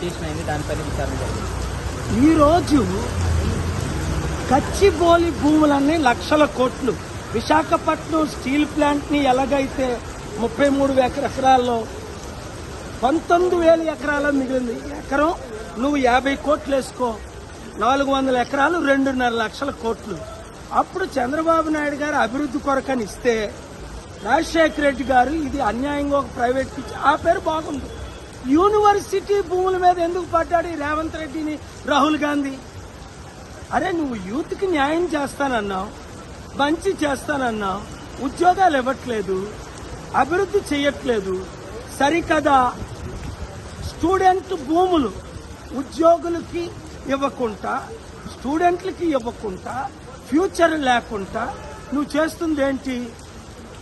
Petition అయింది దానిపైన విచారణ జరిగింది. ఈరోజు గచ్చిబోలి భూములన్నీ లక్షల కోట్లు. విశాఖపట్నం స్టీల్ ప్లాంట్ని ఎలాగైతే ముప్పై మూడు ఎకరాల్లో పంతొమ్మిది వేల ఎకరాలు మిగిలింది. ఎకరం నువ్వు యాభై కోట్లు వేసుకో నాలుగు వందల ఎకరాలు రెండున్నర లక్షల కోట్లు. అప్పుడు చంద్రబాబు నాయుడు గారు అభివృద్ధి కొరకని ఇస్తే రాజశేఖర రెడ్డి గారు ఇది అన్యాయంగా ఒక ప్రైవేట్ ఆ పేరు బాగుంది. యూనివర్సిటీ భూముల మీద ఎందుకు పడ్డాడు ఈ రేవంత్ రెడ్డిని? రాహుల్ గాంధీ. అరే నువ్వు యూత్కి న్యాయం చేస్తానన్నావు మంచి చేస్తానన్నావు ఉద్యోగాలు ఇవ్వట్లేదు అభివృద్ధి చేయట్లేదు సరికదా. స్టూడెంట్ భూములు ఉద్యోగులకి ఇవ్వకుండా స్టూడెంట్లకి ఇవ్వకుండా ఫ్యూచర్ లేకుండా నువ్వు చేస్తుంది ఏంటి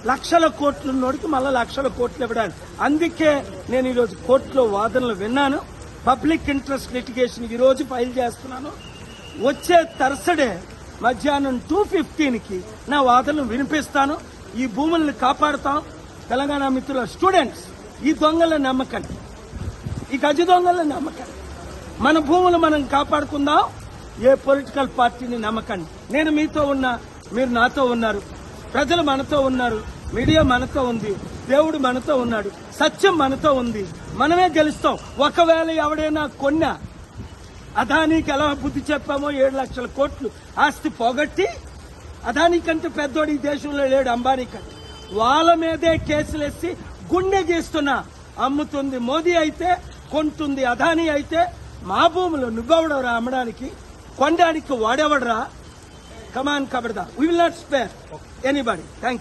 లక్షల కోట్లు ఉన్నోడికి మళ్ళీ లక్షల కోట్లు ఇవ్వడానికి. అందుకే నేను ఈరోజు కోర్టులో వాదనలు విన్నాను. పబ్లిక్ ఇంట్రెస్ట్ లిటిగేషన్ ఈ రోజు ఫైల్ చేస్తున్నాను. వచ్చే తరసడే మధ్యాహ్నం టూ ఫిఫ్టీన్కి నా వాదనలు వినిపిస్తాను. ఈ భూములను కాపాడుతాం. తెలంగాణ మిత్రుల స్టూడెంట్స్ ఈ దొంగల నమ్మకండి ఈ గజ దొంగల నమ్మకండి మన భూములు మనం కాపాడుకుందాం. ఏ పొలిటికల్ పార్టీని నమ్మకండి. నేను మీతో ఉన్నా మీరు నాతో ఉన్నారు. ప్రజలు మనతో ఉన్నారు. మీడియా మనతో ఉంది దేవుడు మనతో ఉన్నాడు సత్యం మనతో ఉంది. మనమే గెలుస్తాం. ఒకవేళ ఎవడైనా కొన్నా అదానికి ఎలా బుద్ధి చెప్పామో ఏడు లక్షల కోట్లు ఆస్తి పోగొట్టి అదానికంటే పెద్దోడు ఈ దేశంలో లేడు అంబానీ కంటే. వాళ్ళ మీదే కేసులేసి గుండె గీస్తున్నా అమ్ముతుంది మోదీ అయితే కొంటుంది అదాని అయితే మా భూములు నువ్వెవడవరా అమ్మడానికి కొనడానికి వాడెవడరా? Come on కబడదా. We will not spare anybody thank